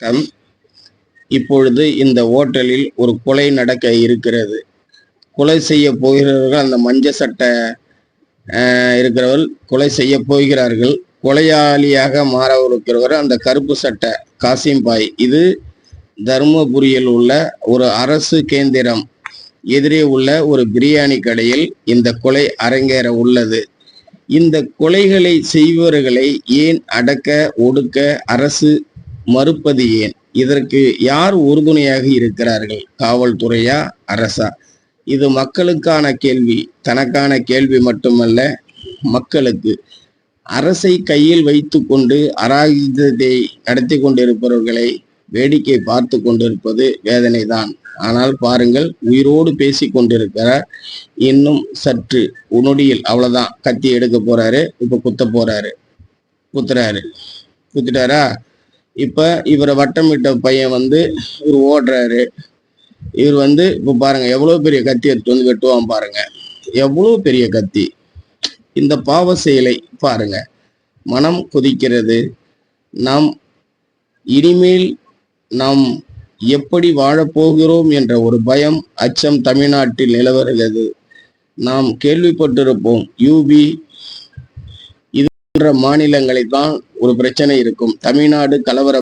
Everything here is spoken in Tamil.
வணக்கம். இப்பொழுது இந்த ஓட்டலில் ஒரு கொலை நடக்க இருக்கிறது. கொலை செய்ய போகிறவர்கள் அந்த மஞ்ச சட்டை இருக்கிறவர் கொலை செய்ய போகிறார்கள். கொலையாளியாக மாறவிருக்கிறவர் அந்த கருப்பு சட்டை காசிம்பாய். இது தருமபுரியில் உள்ள ஒரு அரசு கேந்திரம். எதிரே உள்ள ஒரு பிரியாணி கடையில் இந்த கொலை அரங்கேற உள்ளது. இந்த கொலைகளை செய்பவர்களை ஏன் அடக்க ஒடுக்க அரசு மறுப்பது ஏன்? இதற்கு யார் உறுதுணையாக இருக்கிறார்கள்? காவல்துறையா அரசா? இது மக்களுக்கான கேள்வி தனக்கான கேள்வி மட்டுமல்ல மக்களுக்கு. அரசை கையில் வைத்துக்கொண்டு அராஜகத்தை நடத்தி கொண்டிருப்பவர்களை வேடிக்கை பார்த்து கொண்டிருப்பது வேதனைதான். ஆனால் பாருங்கள் உயிரோடு பேசி கொண்டிருக்கிறார். இன்னும் சற்று உன்னொடியில் அவ்வளவுதான். கத்தி எடுக்க போறாரு இப்ப குத்த போறாரு. குத்துறாரு. குத்துட்டாரா? இப்ப இவரை வட்டமிட்ட பையன் வந்து இவர் ஓடுறாரு. இவர் வந்து இப்ப பாருங்க எவ்வளவு பெரிய கத்தி எடுத்து வந்து வெட்டுவான் பாருங்க. எவ்வளவு பெரிய கத்தி. இந்த பாவ செயலை பாருங்க. மனம் கொதிக்கிறது. நாம் இனிமேல் நாம் எப்படி வாழப்போகிறோம் என்ற ஒரு பயம் அச்சம் தமிழ்நாட்டில் நிலவருகிறது நாம் கேள்விப்பட்டிருப்போம். யூபி மாநிலங்களில் தான் ஒரு பிரச்சனை இருக்கும். தமிழ்நாடு கலவர